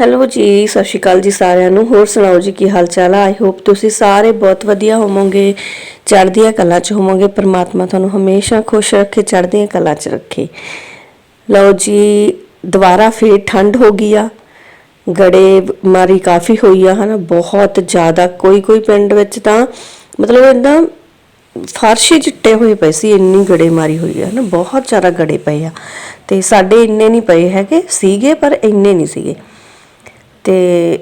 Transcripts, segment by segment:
Hello ਜੀ, ਸਤਿ ਸ਼੍ਰੀ ਅਕਾਲ ਜੀ ਸਾਰਿਆਂ ਨੂੰ। ਹੋਰ ਸੁਣਾਓ ਜੀ, ਕੀ ਹਾਲ ਚਾਲ ਆ? ਆਈ ਹੋਪ ਤੁਸੀਂ ਸਾਰੇ ਬਹੁਤ ਵਧੀਆ ਹੋਵੋਗੇ। ਚੜ੍ਹਦੀਆਂ ਕਲਾ 'ਚ ਹੋਵੋਗੇ। ਪਰਮਾਤਮਾ ਤੁਹਾਨੂੰ ਹਮੇਸ਼ਾ ਖੁਸ਼ ਰੱਖੇ, ਚੜ੍ਹਦੀਆਂ ਕਲਾ 'ਚ ਰੱਖੇ। ਲਓ ਜੀ, ਦੁਬਾਰਾ ਫੇਰ ਠੰਡ ਹੋ ਗਈ ਆ। ਗੜੇ ਮਾਰੀ ਕਾਫੀ ਹੋਈ ਆ, ਹਨਾ? ਬਹੁਤ ਜ਼ਿਆਦਾ। ਕੋਈ ਕੋਈ ਪਿੰਡ ਵਿੱਚ ਤਾਂ ਮਤਲਬ ਇਦਾਂ ਫਰਸ਼ ਹੀ ਚਿੱਟੇ ਹੋਏ ਪਏ ਸੀ, ਇੰਨੀ ਗੜੇ ਮਾਰੀ ਹੋਈ ਆ ਨਾ ਬਹੁਤ ਜ਼ਿਆਦਾ ਗੜੇ ਪਏ ਆ। ਤੇ ਸਾਡੇ ਇੰਨੇ ਨਹੀਂ ਪਏ ਹੈਗੇ, ਸੀਗੇ, ਪਰ ਇੰਨੇ ਨਹੀਂ ਸੀਗੇ। ਤੇ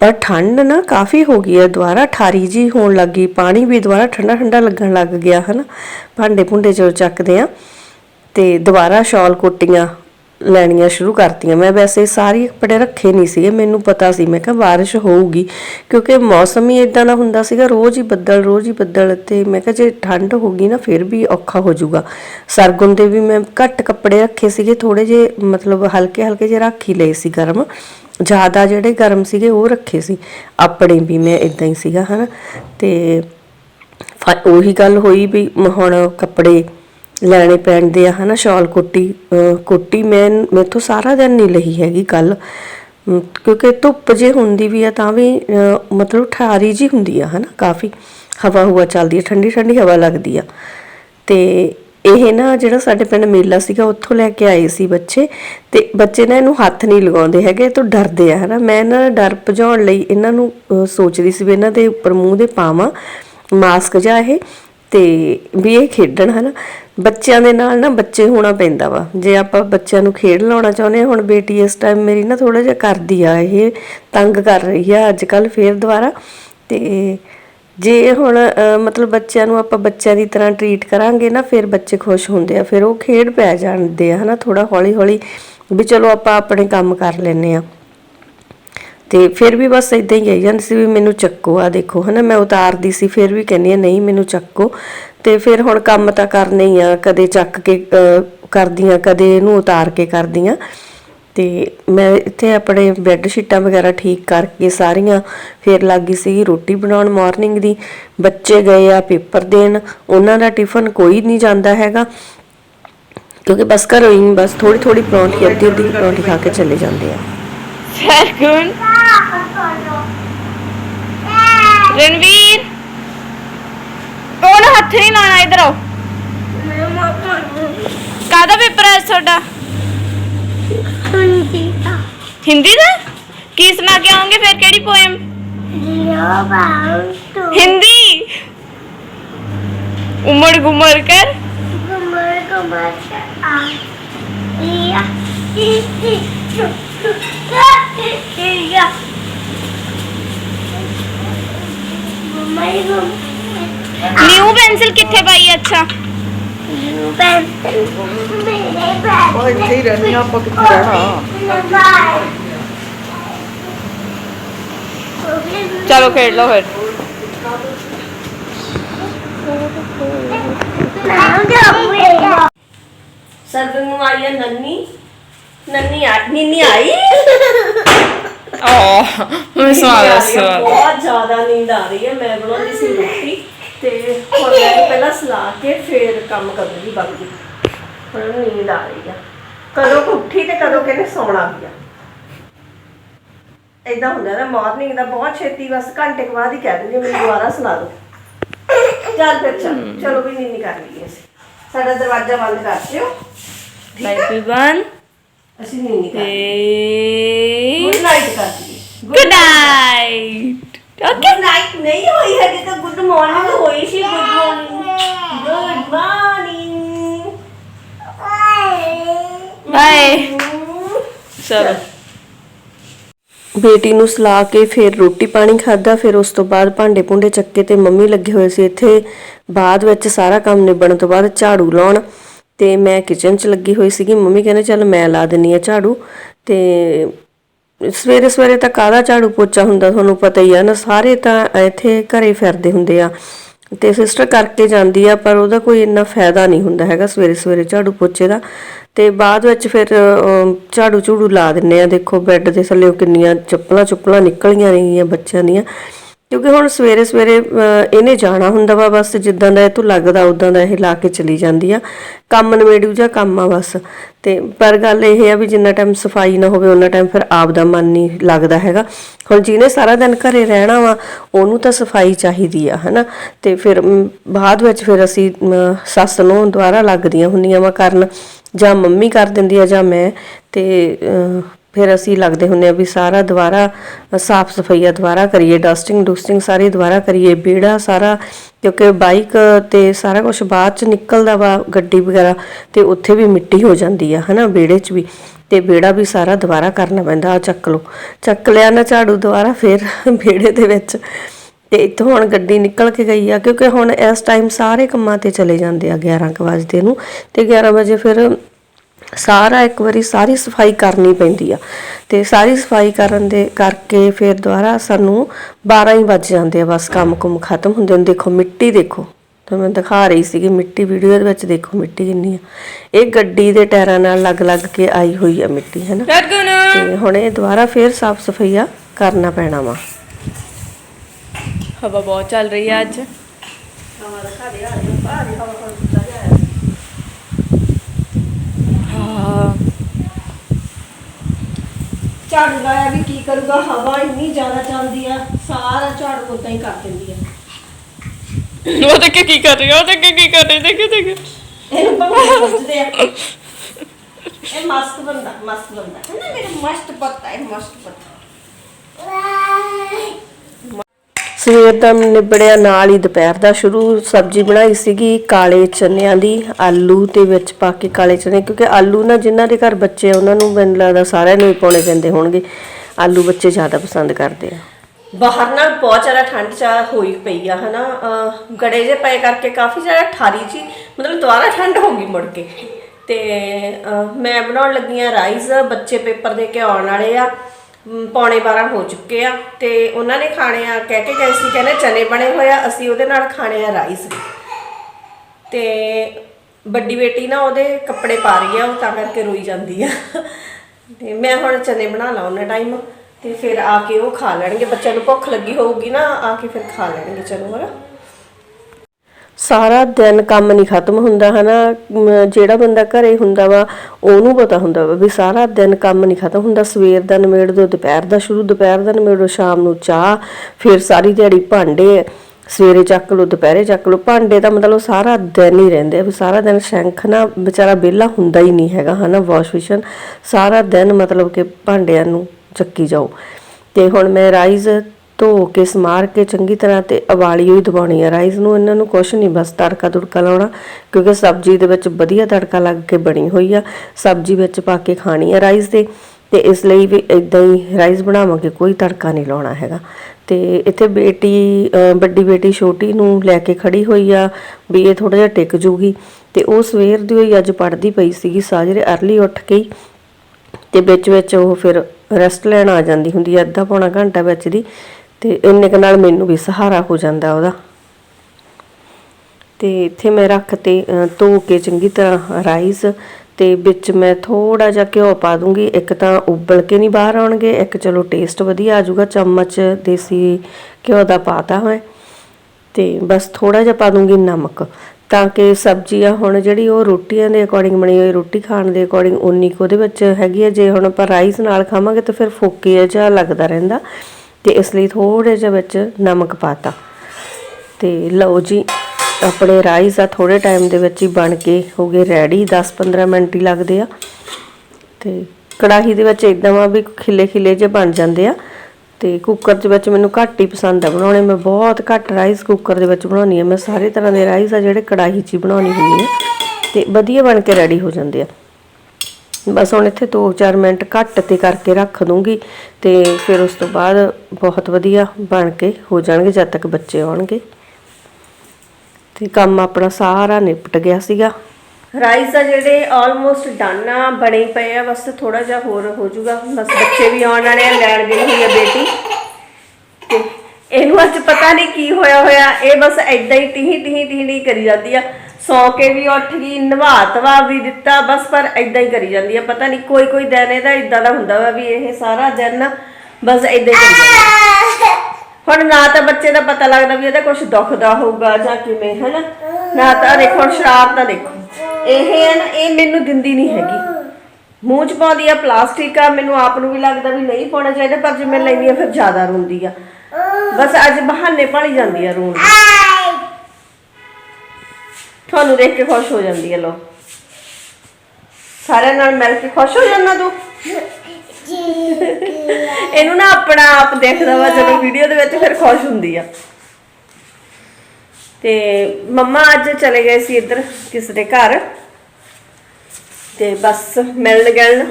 ਪਰ ਠੰਡ ਨਾ ਕਾਫੀ ਹੋ ਗਈ ਹੈ, ਦੁਬਾਰਾ ਠਾਰੀ ਜੀ ਹੋਣ ਲੱਗੀ ਪਾਣੀ ਵੀ ਦੁਬਾਰਾ ਠੰਡਾ ਠੰਡਾ ਲੱਗਣ ਲੱਗ ਗਿਆ, ਹਨਾ? ਭਾਂਡੇ ਭੁੰਡੇ ਜੋ ਚੱਕਦੇ ਆ ਤੇ ਦੁਬਾਰਾ ਸ਼ਾਲ ਕੋਟੀਆਂ ਲੈਣੀਆਂ ਸ਼ੁਰੂ ਕਰਤੀਆਂ। ਮੈਂ ਵੈਸੇ ਸਾਰੇ ਕੱਪੜੇ ਰੱਖੇ ਨਹੀਂ ਸੀਗੇ, ਮੈਨੂੰ ਪਤਾ ਸੀ, ਮੈਂ ਕਿਹਾ ਬਾਰਿਸ਼ ਹੋਊਗੀ, ਕਿਉਂਕਿ ਮੌਸਮ ਹੀ ਇਦਾਂ ਦਾ ਹੁੰਦਾ ਸੀਗਾ, ਰੋਜ਼ ਹੀ ਬੱਦਲ, ਰੋਜ਼ ਹੀ ਬੱਦਲ ਤੇ ਮੈਂ ਕਿਹਾ ਜੇ ਠੰਡ ਹੋ ਗਈ ਨਾ ਫਿਰ ਵੀ ਔਖਾ ਹੋ ਜਾਊਗਾ। ਸਰਗੁਣ ਦੇ ਵੀ ਮੈਂ ਘੱਟ ਕੱਪੜੇ ਰੱਖੇ ਸੀਗੇ ਥੋੜੇ ਜੇ ਮਤਲਬ ਹਲਕੇ ਹਲਕੇ ਜੇ ਰੱਖ ਹੀ ਲਏ ਸੀ ਗਰਮ। ਜ਼ਿਆਦਾ ਜਿਹੜੇ ਗਰਮ ਸੀਗੇ, ਉਹ ਰੱਖੇ ਸੀ। ਆਪਣੇ ਵੀ ਮੈਂ ਇਦਾਂ ਹੀ ਸੀਗਾ, ਹਨਾ। ਤੇ ਫ- ਉਹੀ ਗੱਲ ਹੋਈ ਵੀ ਹੁਣ ਕੱਪੜੇ ਲੈਣੇ ਪੈਣਦੇ ਆ, ਹਨਾ, ਸ਼ਾਲ, ਕੋਟੀ, ਅਹ, ਕੋਟੀ ਮੈਂ ਮੈਥੋਂ ਸਾਰਾ ਦਿਨ ਨਹੀਂ ਲਈ ਹੈਗੀ ਕੱਲ। ਕਿਉਂਕਿ ਧੁੱਪ ਜੇ ਹੁੰਦੀ ਵੀ ਆ, ਤਾਂ ਵੀ ਮਤਲਬ ਠਾਰੀ ਜੀ ਹੁੰਦੀ ਆ, ਹਨਾ, ਕਾਫੀ। ਹਵਾ ਹੁਆ ਚੱਲਦੀ ਆ ਠੰਡੀ ਠੰਡੀ ਹਵਾ ਲੱਗਦੀ ਆ। ਤੇ ਇਹ ਨਾ ਜਿਹੜਾ ਸਾਡੇ ਪਿੰਡ ਮੇਲਾ ਸੀਗਾ, ਉੱਥੋਂ ਲੈ ਕੇ ਆਏ ਸੀ ਬੱਚੇ ਤੇ ਬੱਚੇ ਨਾ ਇਹਨੂੰ ਹੱਥ ਨਹੀਂ ਲਗਾਉਂਦੇ ਹੈਗੇ, ਇਹ ਤੋਂ ਡਰਦੇ ਆ, ਹਨਾ। ਮੈਂ ਇਹਨਾਂ ਡਰ ਭਜਾਉਣ ਲਈ ਇਹਨਾਂ ਨੂੰ ਸੋਚਦੀ ਸੀ ਵੀ ਇਹਨਾਂ ਦੇ ਉੱਪਰ ਮੂੰਹ ਦੇ ਪਾਵਾਂ, ਮਾਸਕ ਜਾਂ ਇਹ, ਤੇ ਵੀ ਇਹ ਖੇਡਣ, ਹਨਾ। ਬੱਚਿਆਂ ਦੇ ਨਾਲ ਨਾ ਬੱਚੇ ਹੋਣਾ ਪੈਂਦਾ ਵਾ। ਜੇ ਆਪਾਂ ਬੱਚਿਆਂ ਨੂੰ ਖੇਡ ਲਾਉਣਾ ਚਾਹੁੰਦੇ ਹਾਂ, ਹੁਣ ਬੇਟੀ ਇਸ ਟਾਈਮ ਮੇਰੀ ਨਾ ਥੋੜਾ ਜਿਹਾ ਕਰਦੀ ਆ, ਇਹ ਤੰਗ ਕਰ ਰਹੀ ਆ ਅੱਜ ਕੱਲ ਫੇਰ ਦੁਬਾਰਾ। ਤੇ ਜੇ ਹੁਣ ਮਤਲਬ ਬੱਚਿਆਂ ਨੂੰ ਆਪਾਂ ਬੱਚਿਆਂ ਦੀ ਤਰ੍ਹਾਂ ਟਰੀਟ ਕਰਾਂਗੇ ਨਾ ਫਿਰ ਬੱਚੇ ਖੁਸ਼ ਹੁੰਦੇ ਆ ਫਿਰ ਉਹ ਖੇਡ ਪੈ ਜਾਂਦੇ ਆ ਹਨਾ ਥੋੜਾ ਹੌਲੀ ਹੌਲੀ ਵੀ ਚਲੋ ਆਪਾਂ ਆਪਣੇ ਕੰਮ ਕਰ ਲੈਨੇ ਆ। ਤੇ ਫਿਰ ਵੀ ਬਸ ਇਦਾਂ ਹੀ ਆਈ ਜਾਂਦੀ ਸੀ ਵੀ ਮੈਨੂੰ ਚੱਕੋ ਆ ਦੇਖੋ ਹਨਾ ਮੈਂ ਉਤਾਰਦੀ ਸੀ ਫਿਰ ਵੀ ਕਹਿੰਦੀ ਆ ਨਹੀਂ ਮੈਨੂੰ ਚੱਕੋ। ਤੇ ਫਿਰ ਹੁਣ ਕੰਮ ਤਾਂ ਕਰਨੇ ਹੀ ਆ ਕਦੇ ਚੱਕ ਕੇ ਅਹ, ਕਰਦੀਆਂ ਕਦੇ ਇਹਨੂੰ ਉਤਾਰ ਕੇ ਕਰਦੀਆਂ। ਤੇ ਮੈਂ ਇੱਥੇ ਆਪਣੇ ਬੈੱਡ ਸ਼ੀਟਾਂ ਵਗੈਰਾ ਠੀਕ ਕਰਕੇ ਸਾਰੀਆਂ ਫਿਰ ਲੱਗੀ ਸੀ ਰੋਟੀ ਬਣਾਉਣ ਮਾਰਨਿੰਗ ਦੀ। ਬੱਚੇ ਗਏ ਆ ਪੇਪਰ ਦੇਣ ਉਹਨਾਂ ਦਾ ਟਿਫਨ ਕੋਈ ਨਹੀਂ ਜਾਂਦਾ ਹੈਗਾ। ਕਿਉਂਕਿ ਬਸ ਘਰੋਂ ਹੀ ਬਸ ਥੋੜੀ ਥੋੜੀ ਪਰੌਂਠੀ ਅੱਧੀ ਅੱਧੀ ਪਰੌਂਠੀ ਖਾ ਕੇ ਚਲੇ ਜਾਂਦੇ ਆ। ਸਰਗੁਣ। ਰਣਵੀਰ। ਉਹਨੂੰ ਹੱਥ ਨਹੀਂ ਲਾਣਾ ਇਧਰ ਆਓ। ਕਾਹਦਾ ਪੇਪਰ ਹੈ ਤੁਹਾਡਾ? ਹਿੰਦੀ ਦਾ ਕੀ ਸੁਣਾ ਕੇ ਆਉਂਗੇ ਫਿਰ ਕਿਹੜੀ ਪੋਇਮ ਹਿੰਦੀ ਉਮੜ ਗੁਮੜ ਕਰ ਨਿਊ ਪੈਨਸਿਲ ਕਿੱਥੇ ਪਾਈ ਅੱਛਾ ਉਹ ਇੱਥੇ ਹੀ ਰਹਿਣੀ ਆਪਾਂ ਕਿੱਥੇ ਰਹਿਣਾ ਚਲੋ ਖੇਡ ਲਓ ਫਿਰ ਸਰਗਨ ਨੂੰ ਆਈ ਹੈ ਨੰਨੀ ਨੰਨੀ ਆ ਨਿੰਨੀ ਆਈ ਓ ਮੈਂ ਬਹੁਤ ਜ਼ਿਆਦਾ ਨੀਂਦ ਆ ਰਹੀ ਹੈ ਮੈਂ ਬਣਾਉਂਦੀ ਸੀ ਰੋਟੀ ਤੇ ਹੁਣ ਮੈਂ ਪਹਿਲਾਂ ਸਲਾ ਕੇ ਫੇਰ ਕੰਮ ਕਰੂੰਗੀ ਬਾਕੀ। ਹੁਣ ਨੀਂਦ ਆ ਰਹੀ ਆ। ਕਦੋਂ ਕੁ ਉੱਠੀ ਤੇ ਕਦੋਂ ਕਿਨੇ ਸੌਣਾ ਵੀ ਆ। ਇਦਾਂ ਹੁੰਦਾ ਨਾ ਮਾਰਨਿੰਗ ਦਾ ਬਹੁਤ ਛੇਤੀ ਬਸ ਘੰਟੇ ਕੁ ਬਾਅਦ ਹੀ ਕਹਿ ਦਿੰਦੀ ਮੈਨੂੰ ਦੁਬਾਰਾ ਸੁਣਾ ਦਿਓ। ਚੱਲ ਫਿਰ ਚੱਲ ਚਲੋ ਵੀ ਨੀਂਦ ਕਰ ਲਈਏ ਅਸੀਂ। ਸਾਡਾ ਦਰਵਾਜ਼ਾ ਬੰਦ ਕਰ ਦਿਓ। ਲਾਈਟ ਵੀ ਬੰਦ ਅਸੀਂ ਨੀਂਦ ਕਰ ਤੇ ਗੁੱਡ ਨਾਈਟ ਕਰ ਦਈਏ। ਗੁੱਡ ਨਾਈਟ ਓਕੇ ਨਾਈਟ ਨਹੀਂ ਹੋਈ ਹੈ ਤਾਂ ਗੁੱਡ ਮਾਰਨਿੰਗ ਹੋਈ ਸੀ good morning good morning bye ਚਲੋ ਬੇਟੀ ਨੂੰ ਸਲਾ ਕੇ ਫਿਰ ਰੋਟੀ ਪਾਣੀ ਖਾਦਾ ਫਿਰ ਉਸ ਤੋਂ ਬਾਅਦ ਭਾਂਡੇ ਭੁੰਡੇ ਚੱਕੇ ਤੇ ਮੰਮੀ ਲੱਗੇ ਹੋਏ ਸੀ ਇੱਥੇ। ਬਾਅਦ ਵਿੱਚ ਸਾਰਾ ਕੰਮ ਨਿਬੜਨ ਤੋਂ ਬਾਅਦ ਝਾੜੂ ਲਾਉਣ ਤੇ ਮੈਂ ਕਿਚਨ 'ਚ ਲੱਗੀ ਹੋਈ ਸੀਗੀ। ਮੰਮੀ ਕਹਿੰਦੇ ਚੱਲ ਮੈਂ ਲਾ ਦਿੰਨੀ ਆ ਝਾੜੂ। ਤੇ ਸਵੇਰੇ ਸਵੇਰੇ ਤਾਂ ਕਾਹਦਾ ਝਾੜੂ ਪੋਚਾ ਹੁੰਦਾ ਤੁਹਾਨੂੰ ਪਤਾ ਹੀ ਆ ਨਾ, ਸਾਰੇ ਤਾਂ ਇੱਥੇ ਘਰੇ ਫਿਰਦੇ ਹੁੰਦੇ ਆ। ਤੇ ਸਿਸਟਰ ਕਰਕੇ ਜਾਂਦੀ ਆ, ਪਰ ਉਹਦਾ ਕੋਈ ਇੰਨਾ ਫਾਇਦਾ ਨਹੀਂ ਹੁੰਦਾ ਹੈਗਾ ਸਵੇਰੇ ਸਵੇਰੇ ਝਾੜੂ ਪੋਚੇ ਦਾ। ਤੇ ਬਾਅਦ ਵਿੱਚ ਫਿਰ ਝਾੜੂ ਝੂੜੂ ਲਾ ਦਿੰਨੇ ਆ। ਦੇਖੋ ਬੈੱਡ ਦੇ ਥੱਲੇ ਕਿੰਨੀਆਂ ਚੱਪਲਾਂ ਚੁੱਪਲਾਂ ਨਿਕਲੀਆਂ ਰਹੀਆਂ ਬੱਚਿਆਂ ਦੀਆਂ। ਕਿਉਂਕਿ ਹੁਣ ਸਵੇਰੇ ਸਵੇਰੇ ਇਹਨੇ ਜਾਣਾ ਹੁੰਦਾ ਵਾ ਬਸ ਜਿੱਦਾਂ ਦਾ ਇਹ ਤੋਂ ਲੱਗਦਾ ਉਦਾਂ ਦਾ ਇਹ ਲਾ ਕੇ ਚਲੀ ਜਾਂਦੀ ਆ। ਕੰਮ ਨਵੇੜੂ ਜਾਂ ਕੰਮ ਆ ਬਸ। ਤੇ ਪਰ ਗੱਲ ਇਹ ਆ ਵੀ ਜਿੰਨਾ ਟਾਈਮ ਸਫ਼ਾਈ ਨਾ ਹੋਵੇ ਉਹਨਾਂ ਟਾਈਮ ਫਿਰ ਆਪ ਦਾ ਮਨ ਨਹੀਂ ਲੱਗਦਾ ਹੈਗਾ। ਹੁਣ ਜਿਹਨੇ ਸਾਰਾ ਦਿਨ ਘਰੇ ਰਹਿਣਾ ਵਾ ਉਹਨੂੰ ਤਾਂ ਸਫ਼ਾਈ ਚਾਹੀਦੀ ਆ ਹਨਾ? ਤੇ ਫਿਰ ਬਾਅਦ ਵਿੱਚ ਫਿਰ ਅਸੀਂ ਮ, ਸੱਸ ਨੂੰ ਦੁਆਰਾ ਲੱਗਦੀਆਂ ਹੁੰਦੀਆਂ ਵਾ ਕਰਨ ਜਾਂ ਮੰਮੀ ਕਰ ਦਿੰਦੀ ਆ ਜਾਂ ਮੈਂ। ਤੇ ਫਿਰ ਅਸੀਂ ਲੱਗਦੇ ਹੁੰਨੇ ਆ ਵੀ ਸਾਰਾ ਦੁਬਾਰਾ ਸਾਫ਼ ਸਫਾਈਆ ਦੁਬਾਰਾ ਕਰੀਏ ਡਸਟਿੰਗ ਡੁਸਟਿੰਗ ਸਾਰੀ ਦੁਬਾਰਾ ਕਰੀਏ ਵਿਹੜਾ ਸਾਰਾ, ਕਿਉਂਕਿ ਬਾਈਕ ਤੇ ਸਾਰਾ ਕੁਝ ਬਾਅਦ ਚ ਨਿਕਲਦਾ ਵਾ ਗੱਡੀ ਵਗੈਰਾ ਤੇ ਉੱਥੇ ਵੀ ਮਿੱਟੀ ਹੋ ਜਾਂਦੀ ਆ, ਹਨਾ ਵਿਹੜੇ 'ਚ ਵੀ। ਤੇ ਵਿਹੜਾ ਵੀ ਸਾਰਾ ਦੁਬਾਰਾ ਕਰਨਾ ਪੈਂਦਾ ਆ ਚੱਕ ਲਓ। ਚੱਕ ਲਿਆ ਨਾ ਝਾੜੂ ਦੁਬਾਰਾ, ਫਿਰ ਵਿਹੜੇ ਦੇ ਵਿੱਚ। ਤੇ ਇੱਥੋਂ ਹੁਣ ਗੱਡੀ ਨਿਕਲ ਕੇ ਗਈ ਆ, ਕਿਉਂਕਿ ਹੁਣ ਇਸ ਟਾਈਮ ਸਾਰੇ ਕੰਮਾਂ ਤੇ ਚਲੇ ਜਾਂਦੇ ਆ 11 ਕੁ ਵਜੇ ਨੂੰ। ਤੇ 11 ਵਜੇ ਫਿਰ ਸਾਰਾ ਇੱਕ ਵਾਰੀ ਸਾਰੀ ਸਫ਼ਾਈ ਕਰਨੀ ਪੈਂਦੀ ਆ। ਤੇ ਸਾਰੀ ਸਫ਼ਾਈ ਕਰਨ ਦੇ ਕਰਕੇ ਫਿਰ ਦੁਬਾਰਾ ਸਾਨੂੰ 12 ਹੀ ਵੱਜ ਜਾਂਦੇ ਆ। ਬਸ ਕੰਮ ਕੁਮ ਖਤਮ ਹੁੰਦੇ ਨੇ ਦੇਖੋ ਮਿੱਟੀ ਦੇਖੋ। ਤਾਂ ਮੈਂ ਦਿਖਾ ਰਹੀ ਸੀ ਕਿ ਮਿੱਟੀ ਵੀਡੀਓ ਦੇ ਵਿੱਚ ਦੇਖੋ ਮਿੱਟੀ ਕਿੰਨੀ ਆ। ਇਹ ਗੱਡੀ ਦੇ ਟਾਇਰਾਂ ਨਾਲ ਲੱਗ ਲੱਗ ਕੇ ਆਈ ਹੋਈ ਆ ਮਿੱਟੀ ਹੈ ਨਾ ਤੇ ਹੁਣ ਇਹ ਦੁਬਾਰਾ ਫਿਰ ਸਾਫ਼ ਸਫਾਈਆ ਕਰਨਾ ਪੈਣਾ ਵਾ। ਹਵਾ ਬਹੁਤ ਚੱਲ ਰਹੀ ਹੈ ਅੱਜ। ਹਾਂ ਝਾੜੂ ਲਾਇਆ ਵੀ ਕੀ ਕਰੂਗਾ ਹਵਾ ਇੰਨੀ ਜ਼ਿਆਦਾ ਚੱਲਦੀ ਆ ਸਾਰਾ ਝਾੜੂ ਉਦਾਂ ਹੀ ਕਰ ਦਿੰਦੀ ਆ ਉਹ ਦੇਖ ਕੇ ਕੀ ਕਰ ਰਹੀ ਹੈ ਉਹ ਦੇਖ ਕੇ ਕੀ ਕਰ ਰਹੀ ਹੈ ਦੇਖ ਦੇਖ ਇਹਨੂੰ ਭਗਵਾਨ ਪੁੱਛਦੇ ਆ ਇਹ ਮਸਤ ਬੰਦਾ ਮਸਤ ਬੰਦਾ ਹੈ ਨਾ ਮੇਰਾ ਮਸਤ ਪੱਤਾ ਹੈ ਮਸਤ ਪੱਤਾ ਸਵੇਰ ਦਾ ਨਿਬੜਿਆ ਨਾਲ ਹੀ ਦੁਪਹਿਰ ਦਾ ਸ਼ੁਰੂ। ਸਬਜ਼ੀ ਬਣਾਈ ਸੀਗੀ ਕਾਲੇ ਚਨਿਆਂ ਦੀ, ਆਲੂ ਤੇ ਵਿੱਚ ਪਾ ਕੇ ਕਾਲੇ ਚਨੇ, ਕਿਉਂਕਿ ਆਲੂ ਨਾ ਜਿਨ੍ਹਾਂ ਦੇ ਘਰ ਬੱਚੇ ਆ, ਉਹਨਾਂ ਨੂੰ ਮੈਨੂੰ ਲੱਗਦਾ ਸਾਰਿਆਂ ਨੂੰ ਹੀ ਪਾਉਣੇ ਪੈਂਦੇ ਹੋਣਗੇ। ਆਲੂ ਬੱਚੇ ਜ਼ਿਆਦਾ ਪਸੰਦ ਕਰਦੇ ਆ। ਬਾਹਰ ਨਾਲ ਬਹੁਤ ਜ਼ਿਆਦਾ ਠੰਡ ਚਾ ਹੋਈ ਪਈ ਆ, ਹਨਾ? ਅਹ ਗੜੇ ਜੇ ਪਏ ਕਰਕੇ ਕਾਫੀ ਜ਼ਿਆਦਾ ਠਾਰੀ ਜੀ, ਮਤਲਬ ਦੁਬਾਰਾ ਠੰਡ ਹੋ ਗਈ ਮੁੜ ਕੇ। ਤੇ ਮੈਂ ਬਣਾਉਣ ਲੱਗੀ ਆ ਰਾਈਸ, ਬੱਚੇ ਪੇਪਰ ਦੇ ਕੇ ਆਉਣ ਵਾਲੇ ਆ। ਮ, ਪੌਣੇ 12 ਹੋ ਚੁੱਕੇ ਆ ਤੇ ਉਹਨਾਂ ਨੇ ਖਾਣੇ ਆ ਕਹਿ ਕੇ ਗਏ ਸੀ ਕਹਿੰਦੇ ਚਨੇ ਬਣੇ ਹੋਏ ਆ ਅਸੀਂ ਉਹਦੇ ਨਾਲ ਖਾਣੇ ਆ ਰਾਈਸ। ਤੇ ਵੱਡੀ ਬੇਟੀ ਨਾ ਉਹਦੇ ਕੱਪੜੇ ਪਾ ਰਹੀ ਆ ਉਹ ਤਾਂ ਕਰਕੇ ਰੋਈ ਜਾਂਦੀ ਆ। ਤੇ ਮੈਂ ਹੁਣ ਚਨੇ ਬਣਾ ਲਾ ਉਹਨਾਂ ਟਾਈਮ ਤੇ ਫਿਰ ਆ ਕੇ ਉਹ ਖਾ ਲੈਣਗੇ। ਬੱਚਿਆਂ ਨੂੰ ਭੁੱਖ ਲੱਗੀ ਹੋਊਗੀ ਨਾ ਆ ਕੇ ਫਿਰ ਖਾ ਲੈਣਗੇ ਚਲੋ ਹਨਾ ਸਾਰਾ ਦਿਨ ਕੰਮ ਨਹੀਂ ਖਤਮ ਹੁੰਦਾ ਹਨਾ? ਮ, ਜਿਹੜਾ ਬੰਦਾ ਘਰੇ ਹੁੰਦਾ ਵਾ ਉਹਨੂੰ ਪਤਾ ਹੁੰਦਾ ਵਾ ਵੀ ਸਾਰਾ ਦਿਨ ਕੰਮ ਨਹੀਂ ਖਤਮ ਹੁੰਦਾ। ਸਵੇਰ ਦਾ ਨਿਬੇੜ ਦੋ ਦੁਪਹਿਰ ਦਾ ਸ਼ੁਰੂ ਦੁਪਹਿਰ ਦਾ ਨਿਬੇੜੋ ਸ਼ਾਮ ਨੂੰ ਚਾਹ ਫਿਰ ਸਾਰੀ ਦਿਹਾੜੀ ਭਾਂਡੇ ਸਵੇਰੇ ਚੱਕ ਲਓ ਦੁਪਹਿਰੇ ਚੱਕ ਲਓ। ਭਾਂਡੇ ਤਾਂ ਮਤਲਬ ਸਾਰਾ ਦਿਨ ਹੀ ਰਹਿੰਦੇ ਆ ਵੀ ਸਾਰਾ ਦਿਨ ਸ਼ੈਂਖ ਨਾ ਵਿਚਾਰਾ ਵਿਹਲਾ ਹੁੰਦਾ ਹੀ ਨਹੀਂ ਹੈਗਾ ਹਨਾ? ਵਾਸ਼ ਵਿਸ਼ਨ ਸਾਰਾ ਦਿਨ ਮਤਲਬ ਕਿ ਭਾਂਡਿਆਂ ਨੂੰ ਚੱਕੀ ਜਾਓ। ਤੇ ਹੁਣ ਮੈਂ ਰਾਈਜ਼ ਧੋ ਕੇ, ਸਮਾਰ ਕੇ ਚੰਗੀ ਤਰ੍ਹਾਂ ਤੇ ਉਬਾਲੀ ਹੋਈ ਦਬਾਉਣੀ ਆ ਰਾਈਸ ਨੂੰ ਇਹਨਾਂ ਨੂੰ ਕੁਛ ਨਹੀਂ, ਬਸ ਤੜਕਾ ਤੁੜਕਾ ਲਾਉਣਾ, ਕਿਉਂਕਿ ਸਬਜ਼ੀ ਦੇ ਵਿੱਚ ਵਧੀਆ ਤੜਕਾ ਲੱਗ ਕੇ ਬਣੀ ਹੋਈ ਆ। ਸਬਜ਼ੀ ਵਿੱਚ ਪਾ ਕੇ ਖਾਣੀ ਆ ਰਾਈਸ ਦੇ ਤੇ ਇਸ ਲਈ ਵੀ ਇਦਾਂ ਹੀ ਰਾਈਸ ਬਣਾਵਾਂਗੇ, ਕੋਈ ਤੜਕਾ ਨਹੀਂ ਲਾਉਣਾ ਹੈਗਾ। ਤੇ ਇੱਥੇ ਬੇਟੀ ਵੱਡੀ ਬੇਟੀ ਛੋਟੀ ਨੂੰ ਲੈ ਕੇ ਖੜੀ ਹੋਈ ਆ, ਵੀ ਇਹ ਥੋੜਾ ਜਿਹਾ ਟਿਕ ਜੂਗੀ। ਤੇ ਉਹ ਸਵੇਰ ਦੀ ਹੋਈ, ਅੱਜ ਪੜਦੀ ਪਈ ਸੀਗੀ, ਸਾਜਰੇ ਅਰਲੀ ਉੱਠ ਕੇ ਹੀ ਤੇ ਵਿੱਚ ਵਿੱਚ ਉਹ ਫਿਰ ਰੈਸਟ ਲੈਣ ਆ ਜਾਂਦੀ ਹੁੰਦੀ ਆ, ਅੱਧਾ ਪੌਣਾ ਘੰਟਾ ਵਿੱਚ ਦੀ। ਤੇ ਇੰਨੇ ਕੁ ਨਾਲ ਮੈਨੂੰ ਵੀ ਸਹਾਰਾ ਹੋ ਜਾਂਦਾ ਉਹਦਾ। ਤੇ ਇੱਥੇ ਮੈਂ ਰੱਖ ਤੇ ਧੋ ਕੇ ਚੰਗੀ ਤਰ੍ਹਾਂ ਰਾਈਸ ਤੇ ਵਿੱਚ ਮੈਂ ਥੋੜਾ ਜਿਹਾ ਘਿਓ ਪਾ ਦੂੰਗੀ। ਇੱਕ ਤਾਂ ਉਬਲ ਕੇ ਨਹੀਂ ਬਾਹਰ ਆਉਣਗੇ, ਇੱਕ ਚਲੋ ਟੇਸਟ ਵਧੀਆ ਆ ਜਾਊਗਾ, ਚਮਚ ਦੇਸੀ ਘਿਓ ਦਾ ਪਾਤਾ ਹੋਇਆ। ਤੇ ਬਸ ਥੋੜਾ ਜਿਹਾ ਪਾ ਦੂੰਗੀ ਨਮਕ, ਤਾਂ ਕਿ ਸਬਜ਼ੀ ਆ ਹੁਣ ਜਿਹੜੀ ਉਹ ਰੋਟੀਆਂ ਦੇ ਅਕੋਰਡਿੰਗ ਬਣੀ ਹੋਈ, ਰੋਟੀ ਖਾਣ ਦੇ ਅਕੋਰਡਿੰਗ ਉਨੀ ਕੁ ਉਹਦੇ ਵਿੱਚ ਹੈਗੀ ਹੈ ਜੇ ਹੁਣ ਆਪਾਂ ਰਾਈਸ ਨਾਲ ਖਾਵਾਂਗੇ ਤਾਂ ਫਿਰ ਫੋਕੇ ਜਿਹਾ ਲੱਗਦਾ ਰਹਿੰਦਾ। ਤੇ ਇਸ ਲਈ ਥੋੜੇ ਜਿਹਾ ਵਿੱਚ ਨਮਕ ਪਾਤਾ। ਤੇ ਲਓ ਜੀ, ਆਪਣੇ ਰਾਈਸ ਆ ਥੋੜੇ ਟਾਈਮ ਦੇ ਵਿੱਚ ਹੀ ਬਣ ਕੇ ਹੋ ਗਏ ਰੈਡੀ 10-15 ਮਿੰਟ ਹੀ ਲੱਗਦੇ ਆ। ਤੇ ਕੜਾਹੀ ਦੇ ਵਿੱਚ ਇਦਾਂ ਵਾ ਵੀ ਖਿਲੇ ਖਿਲੇ ਜੇ ਬਣ ਜਾਂਦੇ ਆ। ਤੇ ਕੁੱਕਰ ਦੇ ਵਿੱਚ ਮੈਨੂੰ ਘੱਟ ਹੀ ਪਸੰਦ ਆ ਬਣਾਉਣੇ। ਮੈਂ ਬਹੁਤ ਘੱਟ ਰਾਈਸ ਕੁੱਕਰ ਦੇ ਵਿੱਚ ਬਣਾਉਣੀ ਆ। ਮੈਂ ਸਾਰੇ ਤਰ੍ਹਾਂ ਦੇ ਰਾਈਸ ਆ ਜਿਹੜੇ ਕੜਾਹੀ 'ਚ ਹੀ ਬਣਾਉਣੀ ਹੁੰਦੀ ਆ। ਤੇ ਵਧੀਆ ਬਣ ਕੇ ਰੈਡੀ ਹੋ ਜਾਂਦੇ ਆ। ਬਸ ਹੁਣ ਇੱਥੇ 2-4 ਮਿੰਟ ਘੱਟ ਤੇ ਕਰਕੇ ਰੱਖ ਦੂੰਗੀ ਤੇ ਫਿਰ ਉਸ ਤੋਂ ਬਾਅਦ ਬਹੁਤ ਵਧੀਆ ਬਣ ਕੇ ਹੋ ਜਾਣਗੇ ਜਦ ਤੱਕ ਬੱਚੇ ਆਉਣਗੇ। ਤੇ ਕੰਮ ਆਪਣਾ ਸਾਰਾ ਨਿਪਟ ਗਿਆ ਸੀਗਾ। ਰਾਈਸ ਆ ਜਿਹੜੇ ਆਲਮੋਸਟ ਡਨ ਆ, ਬਣੇ ਪਏ ਆ, ਬਸ ਥੋੜਾ ਜਿਹਾ ਹੋਰ ਹੋ ਜਾਊਗਾ। ਬਸ ਬੱਚੇ ਵੀ ਆਉਣ ਵਾਲੇ ਆ, ਲੈਣ ਗਈ ਹੋਈ ਆ ਬੇਟੀ। ਤੇ ਇਹਨੂੰ ਅੱਜ ਪਤਾ ਨਹੀਂ ਕੀ ਹੋਇਆ ਹੋਇਆ, ਇਹ ਬਸ ਐਦਾਂ ਹੀ ਟਿਹੀ ਟਿਹੀ ਟਿਹੀ ਕਰੀ ਜਾਂਦੀ ਆ। ਸੌ ਕੇ ਵੀ ਉੱਠ ਗਈ, ਨਵਾ ਤਵਾ ਵੀ ਦਿੱਤਾ, ਬਸ ਪਰ ਐਦਾਂ ਹੀ ਕਰੀ ਜਾਂਦੀ ਆ, ਪਤਾ ਨਹੀਂ ਕੋਈ ਕੋਈ ਦਿਨ ਇਹਦਾ ਇਦਾਂ ਦਾ ਹੁੰਦਾ ਵਾ ਵੀ ਇਹ ਸਾਰਾ ਦਿਨ ਬਸ ਐਦਾਂ ਹੀ ਕਰੀ ਜਾਂਦੀ ਹੁਣ ਨਾ ਤਾਂ ਬੱਚੇ ਦਾ ਪਤਾ ਲੱਗਦਾ ਵੀ ਇਹਦਾ ਕੁਝ ਦੁਖਦਾ ਹੋਊਗਾ ਜਾਂ ਕਿਵੇਂ, ਹੈਨਾ? ਨਾ ਤਾਂ ਦੇਖੋ, ਹੁਣ ਸ਼ਰਾਰਤਾਂ ਦੇਖੋ। ਇਹ ਹੈ ਨਾ, ਇਹ ਮੈਨੂੰ ਦਿੰਦੀ ਨਹੀਂ ਹੈਗੀ। ਮੂੰਹ ਚ ਪਾਉਂਦੀ ਆ ਪਲਾਸਟਿਕ ਆ, ਮੈਨੂੰ ਆਪ ਨੂੰ ਵੀ ਲੱਗਦਾ ਵੀ ਨਹੀਂ ਪਾਉਣਾ ਚਾਹੀਦਾ, ਪਰ ਜੇ ਮੈਂ ਲੈਂਦੀ ਆ ਫਿਰ ਜ਼ਿਆਦਾ ਰੋਂਦੀ ਆ। ਬਸ ਅੱਜ ਬਹਾਨੇ ਭਾਲੀ ਜਾਂਦੀ ਆ ਰੋਣ ਦੇ। ਤੁਹਾਨੂੰ ਦੇਖ ਕੇ ਖੁਸ਼ ਹੋ ਜਾਂਦੀ ਆ ਲੋ ਸਾਰਿਆਂ ਨਾਲ ਮਿਲ ਕੇ ਖੁਸ਼ ਹੋ ਜਾਂਦਾ ਤੂੰ। ਇਹਨੂੰ ਨਾ ਆਪਣਾ ਆਪ ਦੇਖਦਾ ਵਾ, ਜਦੋਂ ਵੀਡੀਓ ਦੇ ਵਿੱਚ ਫਿਰ ਖੁਸ਼ ਹੁੰਦੀ ਆ। ਤੇ ਮੰਮਾ ਅੱਜ ਚਲੇ ਗਏ ਸੀ ਇੱਧਰ ਕਿਸੇ ਦੇ ਘਰ। ਤੇ ਬਸ ਮਿਲਣ ਗਣ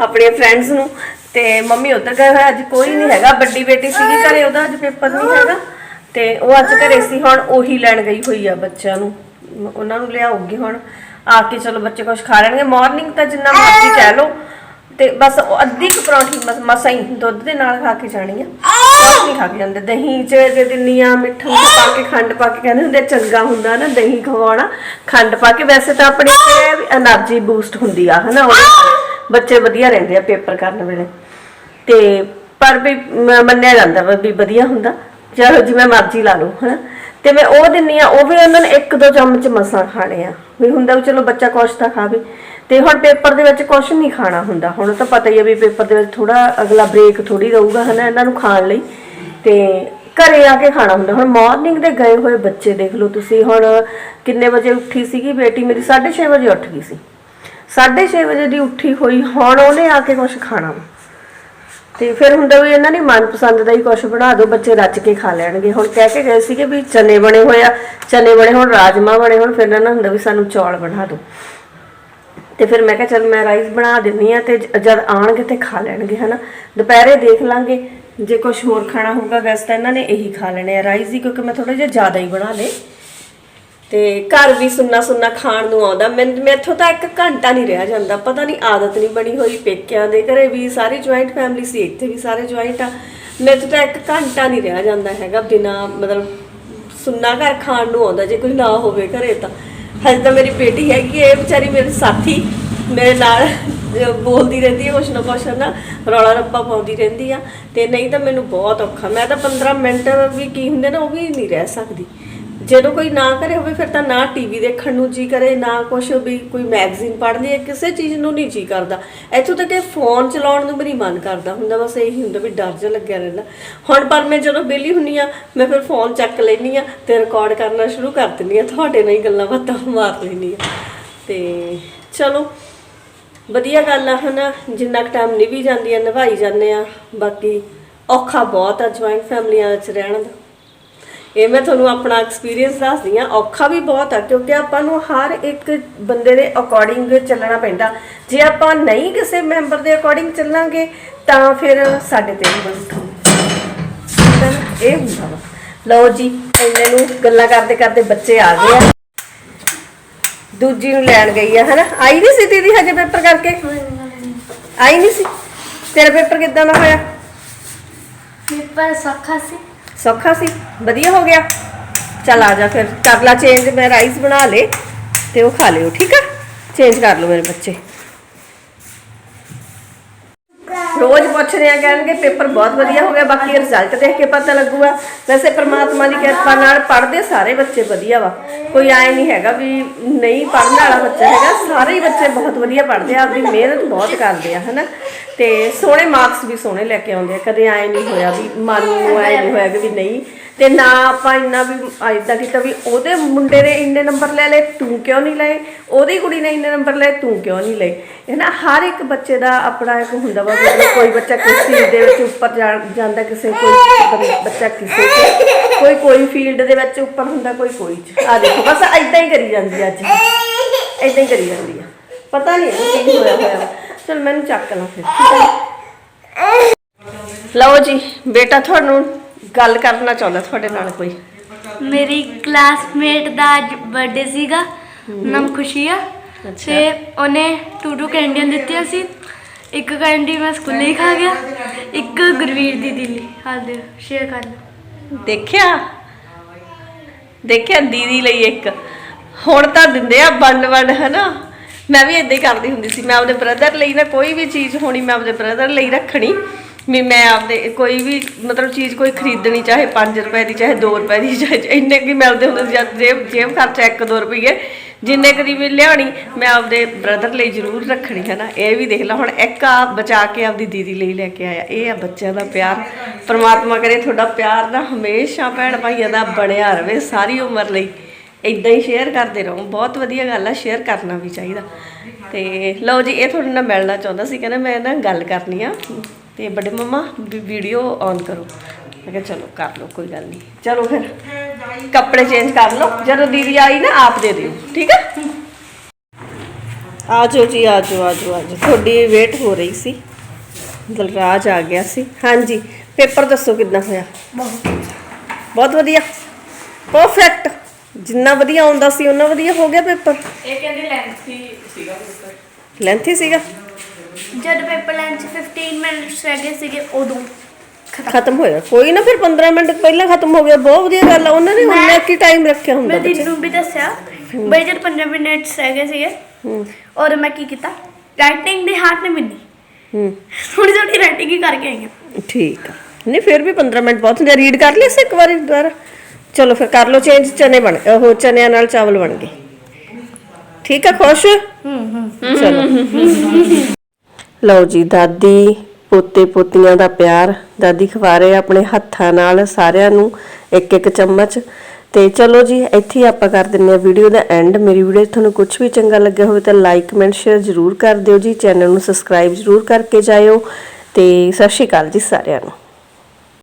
ਆਪਣੇ ਫਰੈਂਡਸ ਨੂੰ। ਤੇ ਮੰਮੀ ਉੱਧਰ ਗਏ ਹੋਏ, ਅੱਜ ਕੋਈ ਨਹੀਂ ਹੈਗਾ। ਵੱਡੀ ਬੇਟੀ ਸੀਗੀ ਘਰੇ, ਉਹਦਾ ਅੱਜ ਪੇਪਰ ਨਹੀਂ ਹੈਗਾ। ਤੇ ਉਹ ਅੱਜ ਘਰੇ ਸੀ, ਹੁਣ ਉਹੀ ਲੈਣ ਗਈ ਹੋਈ ਆ ਬੱਚਿਆਂ ਨੂੰ। ਉਹਨਾਂ ਨੂੰ ਲਿਆਉਗੀ ਹੁਣ। ਆ ਕੇ ਚਲੋ ਬੱਚੇ ਕੁਝ ਖਾ ਲੈਣਗੇ। ਮਾਰਨਿੰਗ ਤਾਂ ਜਿੰਨਾ ਮਰਜ਼ੀ ਕਹਿ ਲਓ। ਤੇ ਬਸ ਉਹ ਅੱਧੀ ਕੁ ਪਰੌਂਠੀ ਬਸ ਹੀ ਦੁੱਧ ਦੇ ਨਾਲ ਖਾ ਕੇ ਜਾਣੀ ਆ। ਨਹੀਂ ਖਾ ਕੇ ਜਾਂਦੇ। ਦਹੀਂ ਚ ਜੇ ਦਿੰਨੀਆਂ ਮਿੱਠਾ ਪਾ ਕੇ ਖੰਡ ਪਾ ਕੇ ਕਹਿੰਦੇ ਹੁੰਦੇ ਚੰਗਾ ਹੁੰਦਾ ਨਾ ਦਹੀਂ ਖਵਾਉਣਾ। ਖੰਡ ਪਾ ਕੇ ਵੈਸੇ ਤਾਂ ਆਪਣੀ એનર્ਜੀ ਬੂਸਟ ਹੁੰਦੀ ਆ ਹਨਾ ਉਹ ਬੱਚੇ ਵਧੀਆ ਰਹਿੰਦੇ ਆ ਪੇਪਰ ਕਰਨ ਵੇਲੇ। ਤੇ ਪਰ ਵੀ ਮੰਨਿਆ ਜਾਂਦਾ ਵੀ ਵਧੀਆ ਹੁੰਦਾ। ਚਲੋ ਜਿਵੇਂ ਮਰਜ਼ੀ ਲਾ ਲਓ ਹਨਾ। ਤੇ ਮੈਂ ਉਹ ਦਿੰਨੀ ਆ, ਉਹ ਵੀ ਉਹਨਾਂ ਨੇ ਇੱਕ ਦੋ ਚਮਚ ਮਸਾਂ ਖਾਣੇ ਆ। ਵੀ ਹੁੰਦਾ ਵੀ ਚਲੋ ਬੱਚਾ ਕੁਛ ਤਾਂ ਖਾਵੇ। ਤੇ ਹੁਣ ਪੇਪਰ ਦੇ ਵਿੱਚ ਕੁਛ ਨਹੀਂ ਖਾਣਾ ਹੁੰਦਾ। ਹੁਣ ਤਾਂ ਪਤਾ ਹੀ ਆ ਵੀ ਪੇਪਰ ਦੇ ਵਿੱਚ ਥੋੜਾ ਅਗਲਾ ਬ੍ਰੇਕ ਥੋੜੀ ਰਹੂਗਾ ਹਨਾ ਇਹਨਾਂ ਨੂੰ ਖਾਣ ਲਈ। ਤੇ ਘਰੇ ਆ ਕੇ ਖਾਣਾ ਹੁੰਦਾ। ਹੁਣ ਮਾਰਨਿੰਗ ਦੇ ਗਏ ਹੋਏ ਬੱਚੇ ਦੇਖ ਲਓ ਤੁਸੀਂ। ਹੁਣ ਕਿੰਨੇ ਵਜੇ ਉੱਠੀ ਸੀਗੀ ਬੇਟੀ? ਮੇਰੀ 6:30 ਵਜੇ ਉੱਠ ਗਈ ਸੀ। 6:30 ਵਜੇ ਦੀ ਉੱਠੀ ਹੋਈ। ਹੁਣ ਉਹਨੇ ਆ ਕੇ ਕੁਛ ਖਾਣਾ ਵਾ। ਤੇ ਫਿਰ ਹੁੰਦਾ ਵੀ ਇਹਨਾਂ ਦੀ ਮਨਪਸੰਦ ਦਾ ਹੀ ਕੁਝ ਬਣਾ ਦਿਓ, ਬੱਚੇ ਰੱਜ ਕੇ ਖਾ ਲੈਣਗੇ। ਹੁਣ ਕਹਿ ਕੇ ਗਏ ਸੀਗੇ ਵੀ ਚਨੇ ਬਣੇ ਹੋਏ ਆ, ਚਨੇ ਬਣੇ ਹੁਣ ਰਾਜਮਾ ਬਣੇ ਹੁਣ, ਫਿਰ ਇਹਨਾਂ ਹੁੰਦਾ ਵੀ ਸਾਨੂੰ ਚੌਲ ਬਣਾ ਦਿਓ। ਤੇ ਫਿਰ ਮੈਂ ਕਿਹਾ ਚਲ ਮੈਂ ਰਾਈਸ ਬਣਾ ਦਿੰਨੀ ਆ ਤੇ ਜਦ ਆਣਗੇ ਤੇ ਖਾ ਲੈਣਗੇ, ਹਨਾ? ਦੁਪਹਿਰੇ ਦੇਖ ਲਾਂਗੇ, ਜੇ ਕੁਝ ਹੋਰ ਖਾਣਾ ਹੋਊਗਾ ਵੈਸੇ ਤਾਂ ਇਹਨਾਂ ਨੇ ਇਹੀ ਖਾ ਲੈਣੇ ਆ। ਰਾਈਸ ਹੀ ਕਿਉਂਕਿ ਮੈਂ ਥੋੜਾ ਜਿਹਾ ਜ਼ਿਆਦਾ ਹੀ ਬਣਾ ਲੇ ਤੇ ਘਰ ਵੀ ਸੁੰਨਾ ਸੁੰਨਾ ਖਾਣ ਨੂੰ ਆਉਂਦਾ। ਮੈਂ ਮੈਥੋਂ ਤਾਂ ਇੱਕ ਘੰਟਾ ਨਹੀਂ ਰਿਹਾ ਜਾਂਦਾ। ਪਤਾ ਨਹੀਂ ਆਦਤ ਨਹੀਂ ਬਣੀ ਹੋਈ ਪੇਕਿਆਂ ਦੇ ਘਰੇ ਵੀ ਸਾਰੀ ਜੁਆਇੰਟ ਫੈਮਿਲੀ ਸੀ ਇੱਥੇ ਵੀ ਸਾਰੇ ਜੁਆਇੰਟ ਆ। ਮੈਥੋਂ ਤਾਂ ਇੱਕ ਘੰਟਾ ਨਹੀਂ ਰਿਹਾ ਜਾਂਦਾ ਹੈਗਾ ਬਿਨਾ ਮਤਲਬ ਸੁੰਨਾ ਘਰ ਖਾਣ ਨੂੰ ਆਉਂਦਾ ਜੇ ਕੋਈ ਨਾ ਹੋਵੇ ਘਰੇ ਤਾਂ। ਹਜੇ ਤਾਂ ਮੇਰੀ ਬੇਟੀ ਹੈਗੀ ਹੈ, ਇਹ ਵਿਚਾਰੀ ਮੇਰੇ ਸਾਥੀ ਮੇਰੇ ਨਾਲ ਬੋਲਦੀ ਰਹਿੰਦੀ ਹੈ ਕੁਛ ਨਾ ਕੁਛ ਨਾ ਰੌਲਾ ਰੱਪਾ ਪਾਉਂਦੀ ਰਹਿੰਦੀ ਆ। ਤੇ ਨਹੀਂ ਤਾਂ ਮੈਨੂੰ ਬਹੁਤ ਔਖਾ। ਮੈਂ ਤਾਂ 15 ਮਿੰਟ ਵੀ ਕੀ ਹੁੰਦੇ ਨਾ ਉਹ ਵੀ ਨਹੀਂ ਰਹਿ ਸਕਦੀ। ਜਦੋਂ ਕੋਈ ਨਾ ਕਰੇ ਹੋਵੇ, ਫਿਰ ਤਾਂ ਨਾ ਟੀਵੀ ਦੇਖਣ ਨੂੰ ਜੀ ਕਰੇ, ਨਾ ਕੁਛ ਵੀ ਕੋਈ ਮੈਗਜ਼ੀਨ ਪੜ੍ਹਨੀ ਹੈ ਕਿਸੇ ਚੀਜ਼ ਨੂੰ ਨਹੀਂ ਜੀ ਕਰਦਾ। ਇੱਥੋਂ ਤੱਕ ਕਿ ਫੋਨ ਚਲਾਉਣ ਨੂੰ ਵੀ ਨਹੀਂ ਮਨ ਕਰਦਾ ਹੁੰਦਾ, ਬਸ ਇਹੀ ਹੁੰਦਾ ਵੀ ਡਰ ਜਿਹਾ ਲੱਗਿਆ ਰਹਿੰਦਾ। ਹੁਣ ਪਰ ਮੈਂ ਜਦੋਂ ਵਿਹਲੀ ਹੁੰਨੀ ਆ ਮੈਂ ਫਿਰ ਫੋਨ ਚੱਕ ਲੈਣੀ ਆ ਤੇ ਰਿਕਾਰਡ ਕਰਨਾ ਸ਼ੁਰੂ ਕਰ ਦਿੰਨੀ ਆ ਤੁਹਾਡੇ ਨਾਲ ਹੀ ਗੱਲਾਂ ਬਾਤਾਂ ਮਾਰ ਲੈਣੀ ਆ ਤੇ ਚਲੋ, ਵਧੀਆ ਗੱਲ ਆ ਹਨਾ, ਜਿੰਨਾ ਕੁ ਟਾਈਮ ਨਿਭੀ ਜਾਂਦੀ ਆ, ਨਿਭਾਈ ਜਾਂਦੇ ਆ। ਬਾਕੀ ਔਖਾ ਬਹੁਤ ਆ ਜੁਆਇੰਟ ਫੈਮਲੀਆਂ ਵਿੱਚ ਰਹਿਣ ਦਾ। ਇਹ ਮੈਂ ਤੁਹਾਨੂੰ ਆਪਣਾ ਐਕਸਪੀਰੀਅੰਸ ਦੱਸਦੀ ਆ ਔਖਾ ਵੀ ਬਹੁਤ ਆ, ਕਿਉਂਕਿ ਆਪਾਂ ਨੂੰ ਹਰ ਇੱਕ ਬੰਦੇ ਦੇ ਅਕੋਰਡਿੰਗ ਚੱਲਣਾ ਪੈਂਦਾ। ਜੇ ਆਪਾਂ ਨਹੀਂ ਕਿਸੇ ਮੈਂਬਰ ਦੇ ਅਕੋਰਡਿੰਗ ਚੱਲਾਂਗੇ, ਤਾਂ ਫਿਰ ਸਾਡੇ ਤੇ ਵੀ ਬਣੂ ਇਹ ਹੁੰਦਾ ਵਾ। ਲਓ ਜੀ, ਇੰਨੇ ਨੂੰ ਗੱਲਾਂ ਕਰਦੇ ਕਰਦੇ ਬੱਚੇ ਆ ਗਏ ਆ। ਦੂਜੀ ਨੂੰ ਲੈਣ ਗਈ ਆ, ਹਨਾ? ਆਈ ਨਹੀਂ ਸੀ ਦੀਦੀ ਹਜੇ ਪੇਪਰ ਕਰਕੇ? ਆਈ ਨਹੀਂ ਸੀ? ਤੇਰਾ ਪੇਪਰ ਕਿੱਦਾਂ ਦਾ ਹੋਇਆ? ਪੇਪਰ ਸੌਖਾ ਸੀ। ਸੌਖਾ ਸੀ, ਵਧੀਆ ਹੋ ਗਿਆ। ਚਲ ਆ ਜਾ ਫਿਰ ਕਰ ਲਾ ਚੇਂਜ ਮੈਂ ਰਾਈਸ ਬਣਾ ਲੇ ਤੇ ਉਹ ਖਾ ਲਿਓ, ਠੀਕ ਆ? ਚੇਂਜ ਕਰ ਲਓ ਮੇਰੇ ਬੱਚੇ। ਰੋਜ਼ ਪੁੱਛਦੇ ਆ ਕਹਿਣਗੇ, ਪੇਪਰ ਬਹੁਤ ਵਧੀਆ ਹੋ ਗਿਆ, ਬਾਕੀ ਰਿਜ਼ਲਟ ਦੇਖ ਕੇ ਪਤਾ ਲੱਗੂਗਾ। ਵੈਸੇ ਪ੍ਰਮਾਤਮਾ ਦੀ ਕਿਰਪਾ ਨਾਲ ਪੜ੍ਹਦੇ ਸਾਰੇ ਬੱਚੇ ਵਧੀਆ ਵਾ। ਕੋਈ ਆਏ ਨਹੀਂ ਹੈਗਾ ਵੀ ਨਹੀਂ ਪੜ੍ਹਨ ਵਾਲਾ ਬੱਚਾ ਹੈਗਾ, ਸਾਰੇ ਹੀ ਬੱਚੇ ਬਹੁਤ ਵਧੀਆ ਪੜ੍ਹਦੇ ਆ, ਆਪਦੀ ਮਿਹਨਤ ਬਹੁਤ ਕਰਦੇ ਆ, ਹਨਾ। ਤੇ ਸੋਹਣੇ ਮਾਰਕਸ ਵੀ ਸੋਹਣੇ ਲੈ ਕੇ ਆਉਂਦੇ ਆ, ਕਦੇ ਆਏ ਨਹੀਂ ਹੋਇਆ ਵੀ ਮਨ ਨੂੰ ਆਏ ਨਹੀਂ ਹੋਇਆ ਕਿ ਵੀ ਨਹੀਂ। ਤੇ ਨਾ ਆਪਾਂ ਇੰਨਾ ਵੀ ਐਦਾਂ ਕੀਤਾ ਵੀ ਉਹਦੇ ਮੁੰਡੇ ਨੇ ਇੰਨੇ ਨੰਬਰ ਲੈ ਲਏ, ਤੂੰ ਕਿਉਂ ਨਹੀਂ ਲਏ? ਉਹਦੀ ਕੁੜੀ ਨੇ ਇੰਨੇ ਨੰਬਰ ਲਏ, ਤੂੰ ਕਿਉਂ ਨਹੀਂ ਲਏ? ਹੈ ਨਾ ਹਰ ਇੱਕ ਬੱਚੇ ਦਾ ਆਪਣਾ ਇੱਕ ਹੁੰਦਾ ਵਾ ਕੋਈ ਬੱਚਾ ਕਿਸ ਚੀਜ਼ ਦੇ ਵਿੱਚ ਉੱਪਰ ਜਾ- ਜਾਂਦਾ ਕਿਸੇ ਕੋਈ ਬੱਚਾ ਕਿਸੇ ਕੋਈ ਕੋਈ ਫੀਲਡ ਦੇ ਵਿੱਚ ਉੱਪਰ ਹੁੰਦਾ, ਕੋਈ ਕੋਈ ਚ। ਆ ਦੇਖੋ, ਬਸ ਐਦਾਂ ਹੀ ਕਰੀ ਜਾਂਦੀ ਆ ਅੱਜ। ਐਦਾਂ ਹੀ ਕਰੀ ਜਾਂਦੀ ਆ। ਪਤਾ ਨਹੀਂ ਕੀ ਹੋਇਆ ਹੋਇਆ ਵਾ। ਚਲ ਮੈਨੂੰ ਚੱਕ ਲਾਂ ਫਿਰ ਲਓ ਜੀ, ਬੇਟਾ ਤੁਹਾਨੂੰ ਗੱਲ ਕਰਨਾ ਚਾਹੁੰਦਾ ਤੁਹਾਡੇ ਨਾਲ ਕੋਈ? ਮੇਰੀ ਕਲਾਸਮੇਟ ਦਾ ਅੱਜ ਬਰਥਡੇ ਸੀਗਾ ਨਾਮ ਖੁਸ਼ੀ ਆ ਤੇ ਉਹਨੇ ਟੂ ਟੂ ਕੈਂਡੀਆਂ ਦਿੱਤੀਆਂ ਸੀ। ਇੱਕ ਕੈਂਡੀ ਮੈਂ ਸਕੂਲੇ ਹੀ ਖਾ ਗਿਆ ਇੱਕ ਗੁਰਵੀਰ ਦੀ ਦਿੱਲੀ। ਹਾਲ ਦੇ ਸ਼ੇਅਰ ਕਰ ਲਓ ਦੇਖਿਆ? ਦੇਖਿਆ ਦੀਦੀ ਲਈ ਇੱਕ। ਹੁਣ ਤਾਂ ਦਿੰਦੇ ਆ ਵੰਡ ਵੰਡ ਹਨਾ? ਮੈਂ ਵੀ ਇਦਾਂ ਹੀ ਕਰਦੀ ਹੁੰਦੀ ਸੀ। ਮੈਂ ਆਪਦੇ ਬ੍ਰਦਰ ਲਈ ਨਾ ਕੋਈ ਵੀ ਚੀਜ਼ ਹੋਣੀ ਮੈਂ ਆਪਦੇ ਬ੍ਰਦਰ ਲਈ ਰੱਖਣੀ। ਵੀ ਮੈਂ ਆਪਦੇ ਕੋਈ ਵੀ ਮਤਲਬ ਚੀਜ਼ ਕੋਈ ਖਰੀਦਣੀ ਚਾਹੇ 5 ਰੁਪਏ ਦੀ, ਚਾਹੇ 2 ਰੁਪਏ ਦੀ, ਚਾਹੇ ਇੰਨੇ ਕੀ ਮਿਲਦੇ ਹੁੰਦੇ ਸੀ ਜਦ ਜੇਬ ਜੇਬ ਖਰਚਾ 1-2 ਰੁਪਏ ਜਿੰਨੇ ਕਦੀ ਵੀ ਲਿਆਉਣੀ, ਮੈਂ ਆਪਦੇ ਬ੍ਰਦਰ ਲਈ ਜ਼ਰੂਰ ਰੱਖਣੀ ਹੈ ਨਾ ਇਹ ਵੀ ਦੇਖ ਲਾ, ਹੁਣ ਇੱਕ ਆ ਬਚਾ ਕੇ ਆਪਦੀ ਦੀਦੀ ਲਈ ਲੈ ਕੇ ਆਇਆ। ਇਹ ਆ ਬੱਚਿਆਂ ਦਾ ਪਿਆਰ। ਪਰਮਾਤਮਾ ਕਰੇ ਤੁਹਾਡਾ ਪਿਆਰ ਨਾ ਹਮੇਸ਼ਾ ਭੈਣ ਭਾਈਆਂ ਦਾ ਬਣਿਆ ਰਵੇ, ਸਾਰੀ ਉਮਰ ਲਈ। ਇਦਾਂ ਹੀ ਸ਼ੇਅਰ ਕਰਦੇ ਰਹੋ। ਬਹੁਤ ਵਧੀਆ ਗੱਲ ਆ ਸ਼ੇਅਰ ਕਰਨਾ ਵੀ ਚਾਹੀਦਾ। ਤੇ ਲਓ ਜੀ, ਇਹ ਤੁਹਾਡੇ ਨਾਲ ਮਿਲਣਾ ਚਾਹੁੰਦਾ ਸੀ, ਕਹਿੰਦਾ ਮੈਂ ਨਾ ਗੱਲ ਕਰਨੀ ਆ। ਤੇ ਵੱਡੇ ਮਮਾ ਵੀਡੀਓ ਔਨ ਕਰੋ। ਮੈਂ ਕਿਹਾ ਚਲੋ ਕਰ ਲਓ ਕੋਈ ਗੱਲ ਨਹੀਂ। ਚਲੋ ਫਿਰ ਕੱਪੜੇ ਚੇਂਜ ਕਰ ਲਓ। ਜਦੋਂ ਦੀਦੀ ਆਈ ਨਾ ਆਪ ਦੇ ਦਿਓ ਠੀਕ ਹੈ ਆ? ਜਾਓ ਜੀ ਆ ਜਾਓ ਆ ਜਾਓ ਆ ਜਾਓ ਤੁਹਾਡੀ ਵੇਟ ਹੋ ਰਹੀ ਸੀ। ਦਲਰਾਜ ਆ ਗਿਆ ਸੀ। ਹਾਂਜੀ ਪੇਪਰ ਦੱਸੋ ਕਿੱਦਾਂ ਹੋਇਆ? ਬਹੁਤ ਵਧੀਆ। ਪਰਫੈਕਟ ਜਿੰਨਾ ਵਧੀਆ ਆਉਂਦਾ ਸੀ ਉਹਨਾਂ ਵਧੀਆ ਹੋ ਗਿਆ ਪੇਪਰ। ਇਹ ਕਹਿੰਦੇ ਲੈਂਥੀ ਸੀਗਾ ਬਿਲਕੁਲ ਲੈਂਥੀ ਸੀਗਾ? ਜਦ ਪੇਪਰ ਲਾਈਨ 'ਚ 15 ਮਿੰਟਸ ਰਹਿ ਗਏ ਸੀਗੇ ਉਦੋਂ ਖਤਮ। ਹੋਇਆ। ਕੋਈ ਨਾ ਫਿਰ 15 ਮਿੰਟ ਪਹਿਲਾਂ ਖਤਮ ਹੋ ਗਿਆ। ਬਹੁਤ ਵਧੀਆ ਗੱਲ ਆ। ਉਹਨਾਂ ਨੇ ਉਹਨਾਂ ਕੀ ਟਾਈਮ ਰੱਖਿਆ ਹੁੰਦਾ ਮੈਂ ਬੱਚੇ। ਦੀਦੀ ਨੂੰ ਵੀ ਦੱਸਿਆ ਬਈ ਜਦ 15 ਮਿੰਟਸ ਰਹਿ ਗਏ ਸੀਗੇ ਹੂੰ। ਔਰ ਮੈਂ ਕੀ ਕੀਤਾ? ਰਾਈਟਿੰਗ ਦੇ ਹਾਥ ਨੇ ਮਿੰਨੀ ਹੂੰ। ਥੋੜੀ ਥੋੜੀ ਰਾਈਟਿੰਗ ਹੀ ਕਰਕੇ ਆਈ ਹਾਂ। ਠੀਕ ਆ। ਨਹੀਂ ਫਿਰ ਵੀ 15 ਮਿੰਟ ਬਹੁਤ ਹੁੰਦੇ ਰੀਡ ਕਰ ਲਿਆ ਸੀ ਇੱਕ ਵਾਰੀ ਦੁਬਾਰਾ? ਚਲੋ ਫਿਰ ਕਰ ਲਓ ਚੇਂਜ ਚਨੇ ਬਣ ਉਹ ਚਨਿਆਂ ਨਾਲ ਚਾਵਲ ਬਣ ਗਏ। ਠੀਕ ਆ ਖੁਸ਼? ਹੂੰ ਹੂੰ। ਚਲੋ। ਲਓ ਜੀ, ਦਾਦੀ, ਪੋਤੇ, ਪੋਤੀਆਂ ਦਾ ਪਿਆਰ। ਦਾਦੀ ਖਵਾ ਰਹੇ ਆਪਣੇ ਹੱਥਾਂ ਨਾਲ ਸਾਰਿਆਂ ਨੂੰ ਇੱਕ ਇੱਕ ਚਮਚ। ਤੇ ਚਲੋ ਜੀ, ਇੱਥੇ ਆਪਾਂ ਕਰ ਦਿੰਨੇ ਆ ਵੀਡੀਓ ਦਾ ਐਂਡ ਮੇਰੀ ਵੀਡੀਓ ਤੁਹਾਨੂੰ ਕੁਝ ਵੀ ਚੰਗਾ ਲੱਗਿਆ ਹੋਵੇ ਤਾਂ ਲਾਈਕ ਕਮੈਂਟ ਸ਼ੇਅਰ ਜ਼ਰੂਰ ਕਰ ਦਿਓ ਜੀ। ਚੈਨਲ ਨੂੰ ਸਬਸਕ੍ਰਾਈਬ ਜ਼ਰੂਰ ਕਰਕੇ ਜਾਇਓ। ਤੇ ਸਤਿ ਸ਼੍ਰੀ ਅਕਾਲ ਜੀ ਸਾਰਿਆਂ ਨੂੰ।